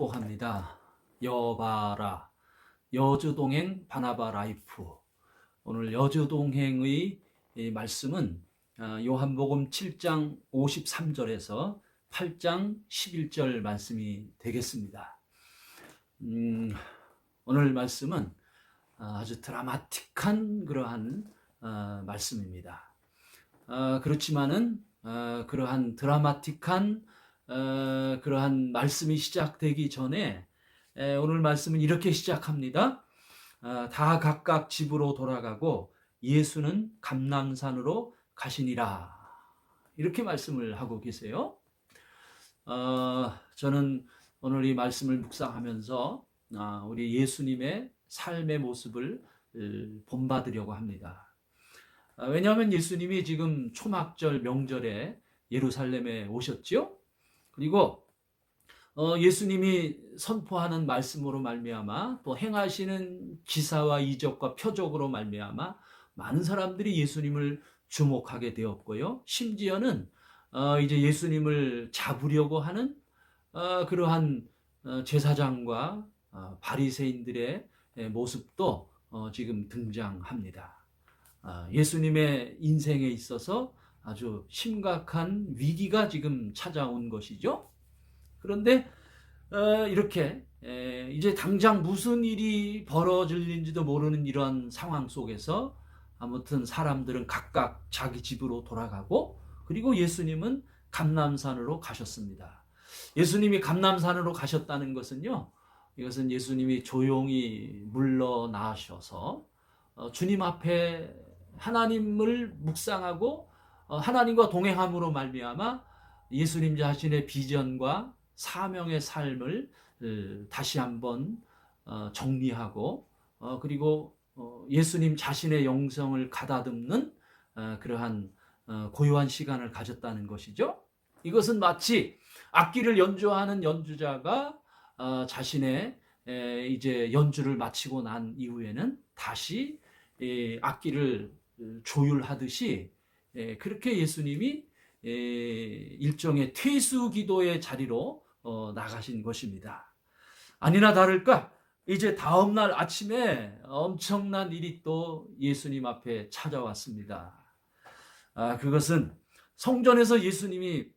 축복합니다. 여바라 여주동행 바나바 라이프 오늘 여주동행의 이 말씀은 아, 요한복음 7장 53절에서 8장 11절 말씀이 되겠습니다. 음, 오늘 말씀은 아, 아주 드라마틱한 그러한 아, 말씀입니다. 아, 그렇지만은 아, 그러한 드라마틱한 어, 그러한 말씀이 시작되기 전에 에, 오늘 말씀은 이렇게 시작합니다. 아, 다 각각 집으로 돌아가고 예수는 감남산으로 가시니라 이렇게 말씀을 하고 계세요. 어, 저는 오늘 이 말씀을 묵상하면서 아, 우리 예수님의 삶의 모습을 을, 본받으려고 합니다. 아, 왜냐하면 예수님이 지금 초막절 명절에 예루살렘에 오셨지요. 그리고 어, 예수님이 선포하는 말씀으로 말미암아 또 행하시는 기사와 이적과 표적으로 말미암아 많은 사람들이 예수님을 주목하게 되었고요. 심지어는 어, 이제 예수님을 잡으려고 하는 어, 그러한 어, 제사장과 어, 바리새인들의 에, 모습도 어, 지금 등장합니다. 아, 예수님의 인생에 있어서 아주 심각한 위기가 지금 찾아온 것이죠. 그런데 어, 이렇게 에, 이제 당장 무슨 일이 벌어질는지도 모르는 이런 상황 속에서 아무튼 사람들은 각각 자기 집으로 돌아가고 그리고 예수님은 감남산으로 가셨습니다. 예수님이 감남산으로 가셨다는 것은요. 이것은 예수님이 조용히 물러나셔서 어, 주님 앞에 하나님을 묵상하고 어, 하나님과 동행함으로 말미암아 예수님 자신의 비전과 사명의 삶을 어, 다시 한번 어, 정리하고 그리고 예수님 자신의 영성을 가다듬는 그러한 고요한 시간을 가졌다는 것이죠. 이것은 마치 악기를 연주하는 연주자가 자신의 이제 연주를 마치고 난 이후에는 다시 악기를 조율하듯이 예, 그렇게 예수님이 예, 일종의 퇴수 기도의 자리로 어, 나가신 것입니다. 아니나 다를까 이제 다음 날 아침에 엄청난 일이 또 예수님 앞에 찾아왔습니다. 아, 그것은 성전에서 예수님이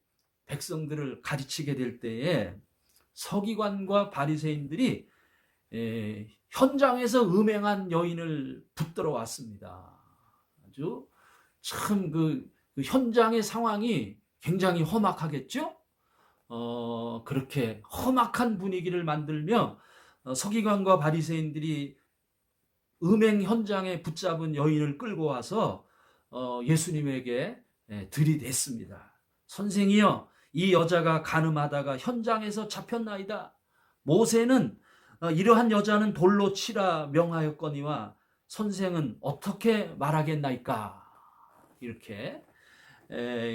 백성들을 가르치게 될 때에 서기관과 바리새인들이 예, 현장에서 음행한 여인을 붙들어 왔습니다. 아주 참그 그 현장의 상황이 굉장히 험악하겠죠? 어, 그렇게 험악한 분위기를 만들며 어, 서기관과 바리새인들이 음행 현장에 붙잡은 여인을 끌고 와서 어, 예수님에게 예, 들이댔습니다. 선생이여, 이 여자가 가늠하다가 현장에서 잡혔나이다. 모세는 어, 이러한 여자는 돌로 치라 명하였거니와 선생은 어떻게 말하겠나이까? 이렇게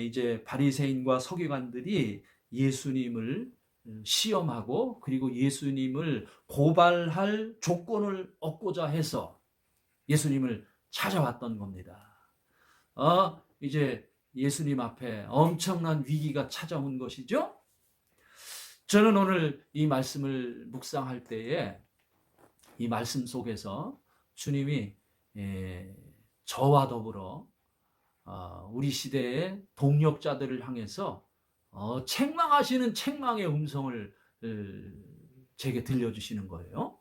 이제 바리새인과 서기관들이 예수님을 음, 시험하고 그리고 예수님을 고발할 조건을 얻고자 해서 예수님을 찾아왔던 겁니다. 어, 이제 예수님 앞에 엄청난 위기가 찾아온 것이죠. 저는 오늘 이 말씀을 묵상할 때에 이 말씀 속에서 주님이 저와 더불어 어, 우리 시대의 동력자들을 향해서 어, 책망하시는 책망의 음성을 제게 들려주시는 거예요.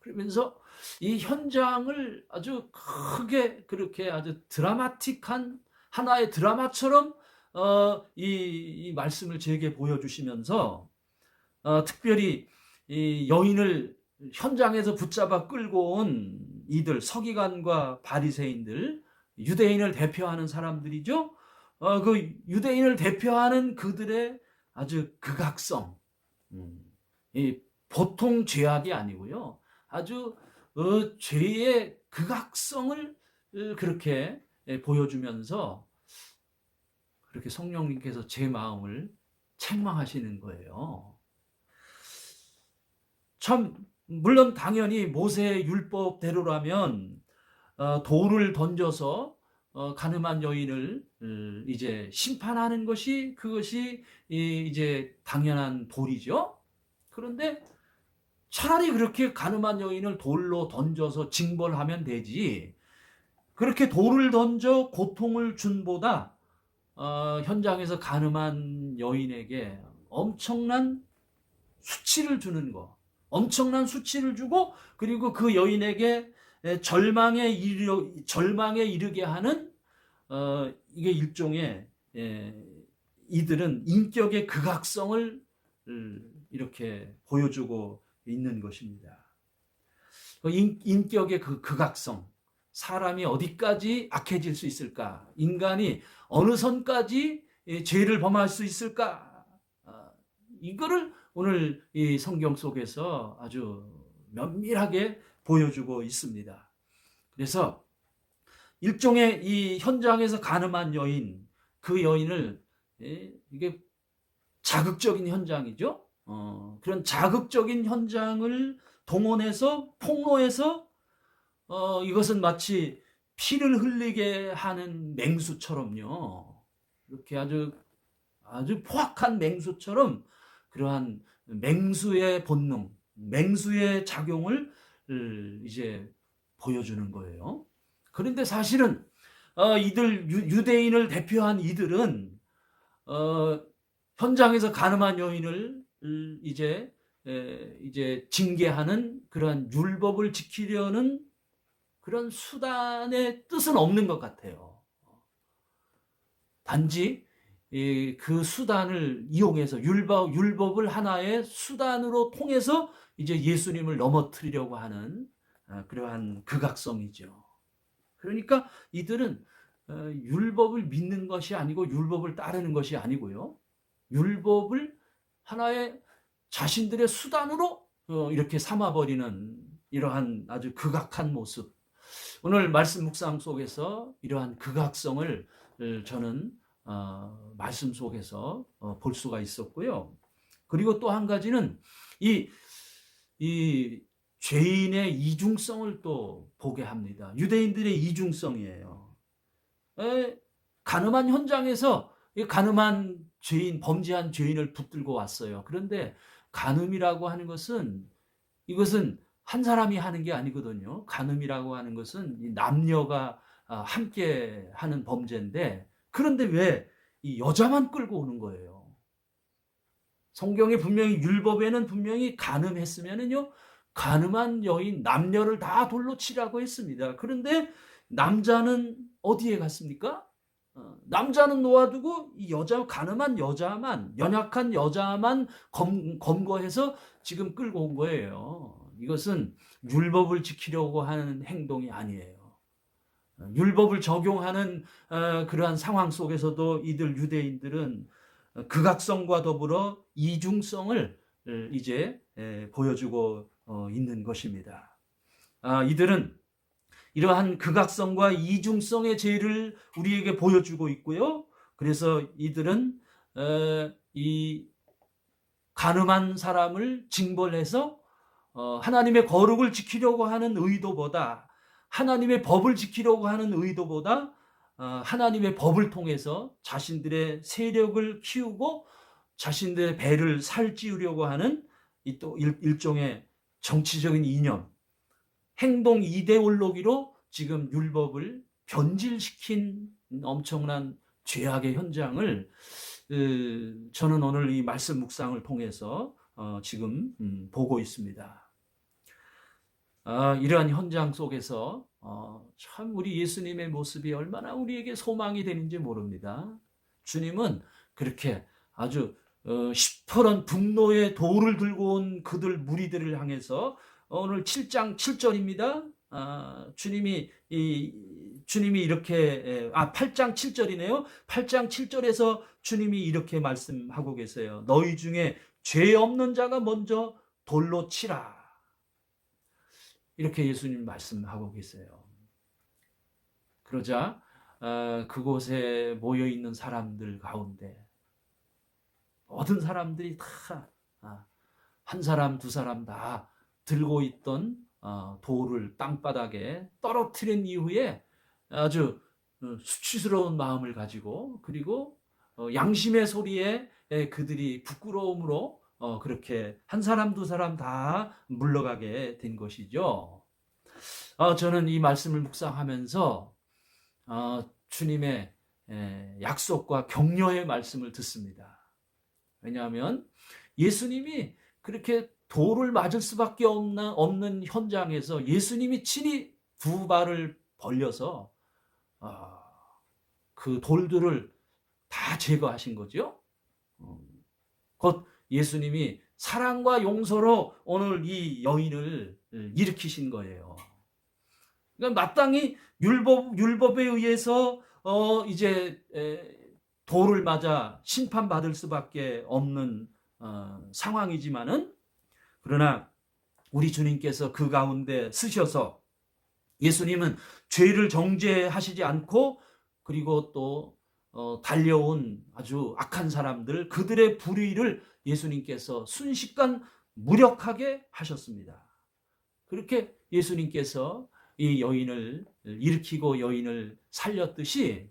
그러면서 이 현장을 아주 크게 그렇게 아주 드라마틱한 하나의 드라마처럼 어, 이, 이, 말씀을 제게 보여주시면서 어, 특별히 이 여인을 현장에서 붙잡아 끌고 온 이들 서기관과 바리새인들 유대인을 대표하는 사람들이죠. 어, 그 유대인을 대표하는 그들의 아주 극악성, 음, 이 보통 죄악이 아니고요. 아주 어, 죄의 극악성을 어, 그렇게 예, 보여주면서 그렇게 성령님께서 제 마음을 책망하시는 거예요. 참 물론 당연히 모세의 율법대로라면 어, 돌을 던져서 어, 가늠한 여인을 이제 심판하는 것이 그것이 이 제 당연한 도리죠. 그런데 차라리 그렇게 가늠한 여인을 돌로 던져서 징벌하면 되지. 그렇게 돌을 던져 고통을 준보다 어, 현장에서 가늠한 여인에게 엄청난 수치를 주는 거, 엄청난 수치를 주고 그리고 그 여인에게 에, 절망에 이르 절망에 이르게 하는 어, 이게 일종의 예, 이들은 인격의 극악성을 을, 이렇게 보여주고 있는 것입니다. 그 인, 인격의 그 극악성, 사람이 어디까지 악해질 수 있을까? 인간이 어느 선까지 예, 죄를 범할 수 있을까? 아, 이거를 오늘 이 성경 속에서 아주 면밀하게 보여주고 있습니다. 그래서 일종의 이 현장에서 가늠한 여인, 그 여인을 예, 이게 자극적인 현장이죠. 어, 그런 자극적인 현장을 동원해서 폭로해서 어, 이것은 마치 피를 흘리게 하는 맹수처럼요. 이렇게 아주 아주 포악한 맹수처럼 그러한 맹수의 본능, 맹수의 작용을 이제 보여주는 거예요. 그런데 사실은 어, 이들 유, 대인을 대표한 이들은 어, 현장에서 가늠한 여인을 이제 에, 이제 징계하는 그러한 율법을 지키려는 그런 수단의 뜻은 없는 것 같아요. 단지 이, 그 수단을 이용해서 율법, 율법을 하나의 수단으로 통해서 이제 예수님을 넘어뜨리려고 하는 아, 그러한 극악성이죠. 그러니까 이들은 어, 율법을 믿는 것이 아니고 율법을 따르는 것이 아니고요. 율법을 하나의 자신들의 수단으로 어, 이렇게 삼아버리는 이러한 아주 극악한 모습. 오늘 말씀 묵상 속에서 이러한 극악성을 저는 어, 말씀 속에서 볼 수가 있었고요. 그리고 또 한 가지는 이, 이 죄인의 이중성을 또 보게 합니다. 유대인들의 이중성이에요. 에, 가늠한 현장에서 가늠한 죄인, 범죄한 죄인을 붙들고 왔어요. 그런데 간음이라고 하는 것은 이것은 한 사람이 하는 게 아니거든요. 간음이라고 하는 것은 남녀가 아, 함께 하는 범죄인데 그런데 왜 이 여자만 끌고 오는 거예요? 성경에 분명히 율법에는 분명히 간음했으면은요 가늠한 여인 남녀를 다 돌로 치라고 했습니다. 그런데 남자는 어디에 갔습니까? 어, 남자는 놓아두고 이 여자 가늠한 여자만 연약한 여자만 검, 검거해서 지금 끌고 온 거예요. 이것은 율법을 지키려고 하는 행동이 아니에요. 어, 율법을 적용하는 어, 그러한 상황 속에서도 이들 유대인들은 극악성과 더불어 이중성을 이제 보여주고 있는 것입니다. 아, 이들은 이러한 극악성과 이중성의 죄를 우리에게 보여주고 있고요. 그래서 이들은 이 가늠한 사람을 징벌해서 어, 하나님의 거룩을 지키려고 하는 의도보다 하나님의 법을 지키려고 하는 의도보다 어, 하나님의 법을 통해서 자신들의 세력을 키우고 자신들의 배를 살찌우려고 하는 이또 일종의 정치적인 이념, 행동 이데올로기로 지금 율법을 변질시킨 엄청난 죄악의 현장을 저는 오늘 이 말씀 묵상을 통해서 어, 지금 음, 보고 있습니다. 아, 이러한 현장 속에서 어, 참 우리 예수님의 모습이 얼마나 우리에게 소망이 되는지 모릅니다. 주님은 그렇게 아주 어, 시퍼런 분노의 돌을 들고 온 그들 무리들을 향해서 오늘 7장 7절입니다. 아, 주님이 이 주님이 이렇게 아 8장 7절이네요. 8장 7절에서 주님이 이렇게 말씀하고 계세요. 너희 중에 죄 없는 자가 먼저 돌로 치라. 이렇게 예수님 말씀하고 계세요. 그러자 어, 그곳에 모여 있는 사람들 가운데 모든 사람들이 다한 아, 사람 두 사람 다 들고 있던 어, 돌을 땅바닥에 떨어뜨린 이후에 아주 어, 수치스러운 마음을 가지고 그리고 어, 양심의 소리에 그들이 부끄러움으로 어, 그렇게 한 사람 두 사람 다 물러가게 된 것이죠. 어, 저는 이 말씀을 묵상하면서 어, 주님의 에, 약속과 격려의 말씀을 듣습니다. 왜냐하면 예수님이 그렇게 돌을 맞을 수밖에 없는, 없는 현장에서 예수님이 친히 두 발을 벌려서 어, 그 돌들을 다 제거하신 거죠. 어, 곧 예수님이 사랑과 용서로 오늘 이 여인을 일으키신 거예요. 그러니까 마땅히 율법 율법에 의해서 어 이제 에, 돌을 맞아 심판받을 수밖에 없는 어, 상황이지만은 그러나 우리 주님께서 그 가운데 쓰셔서 예수님은 죄를 정죄하시지 않고 그리고 또 어, 달려온 아주 악한 사람들 그들의 불의를 예수님께서 순식간 무력하게 하셨습니다. 그렇게 예수님께서 이 여인을 일으키고 여인을 살렸듯이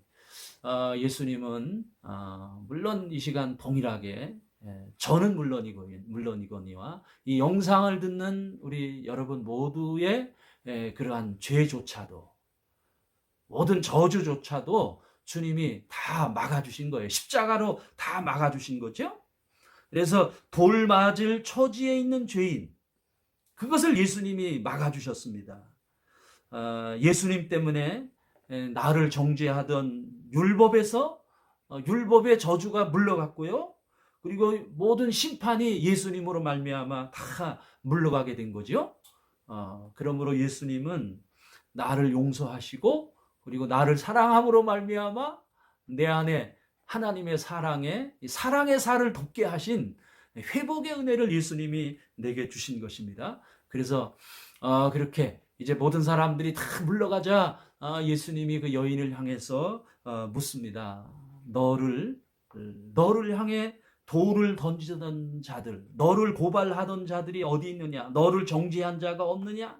어, 예수님은 어, 물론 이 시간 동일하게 예, 저는 물론이고 물론이거니와 이 영상을 듣는 우리 여러분 모두의 예, 그러한 죄조차도 모든 저주조차도 주님이 다 막아주신 거예요. 십자가로 다 막아주신 거죠. 그래서 돌 맞을 처지에 있는 죄인 그것을 예수님이 막아주셨습니다. 어, 예수님 때문에 에, 나를 정죄하던 율법에서 어, 율법의 저주가 물러갔고요. 그리고 모든 심판이 예수님으로 말미암아 다 물러가게 된 거죠. 어, 그러므로 예수님은 나를 용서하시고 그리고 나를 사랑함으로 말미암아 내 안에 하나님의 사랑에 사랑의 살을 돋게 하신 회복의 은혜를 예수님이 내게 주신 것입니다. 그래서 어, 그렇게 이제 모든 사람들이 다 물러가자 아, 예수님이 그 여인을 향해서 어, 묻습니다. 너를 너를 향해 돌을 던지던 자들, 너를 고발하던 자들이 어디 있느냐? 너를 정죄한 자가 없느냐?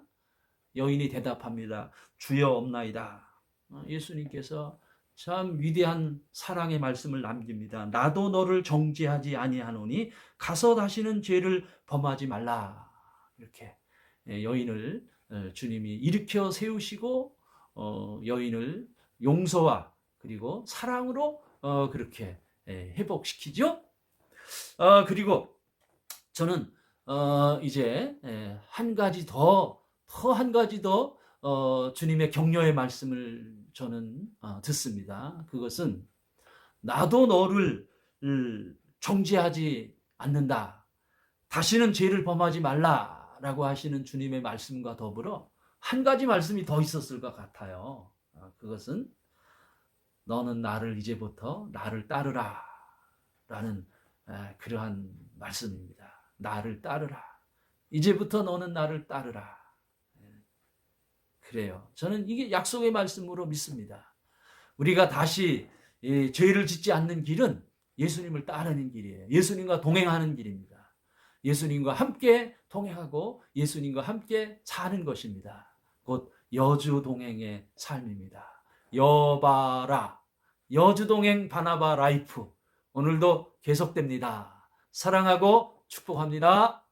여인이 대답합니다. 주여 없나이다. 어, 예수님께서 참 위대한 사랑의 말씀을 남깁니다. 나도 너를 정죄하지 아니하노니 가서 다시는 죄를 범하지 말라. 이렇게 예, 여인을 어, 주님이 일으켜 세우시고 어, 여인을 용서와 그리고 사랑으로 그렇게 예, 회복시키죠. 그리고 저는 이제 예, 한 가지 더, 더 한 가지 더 주님의 격려의 말씀을 저는 어, 듣습니다. 그것은 나도 너를 정죄하지 않는다. 다시는 죄를 범하지 말라라고 하시는 주님의 말씀과 더불어 한 가지 말씀이 더 있었을 것 같아요. 어, 그것은 너는 나를 이제부터 나를 따르라 라는 그러한 말씀입니다. 나를 따르라. 이제부터 너는 나를 따르라. 그래요. 저는 이게 약속의 말씀으로 믿습니다. 우리가 다시 죄를 짓지 않는 길은 예수님을 따르는 길이에요. 예수님과 동행하는 길입니다. 예수님과 함께 동행하고 예수님과 함께 사는 것입니다. 곧 여주 동행의 삶입니다. 여바라 여주 동행 바나바 라이프 오늘도 계속됩니다. 사랑하고 축복합니다.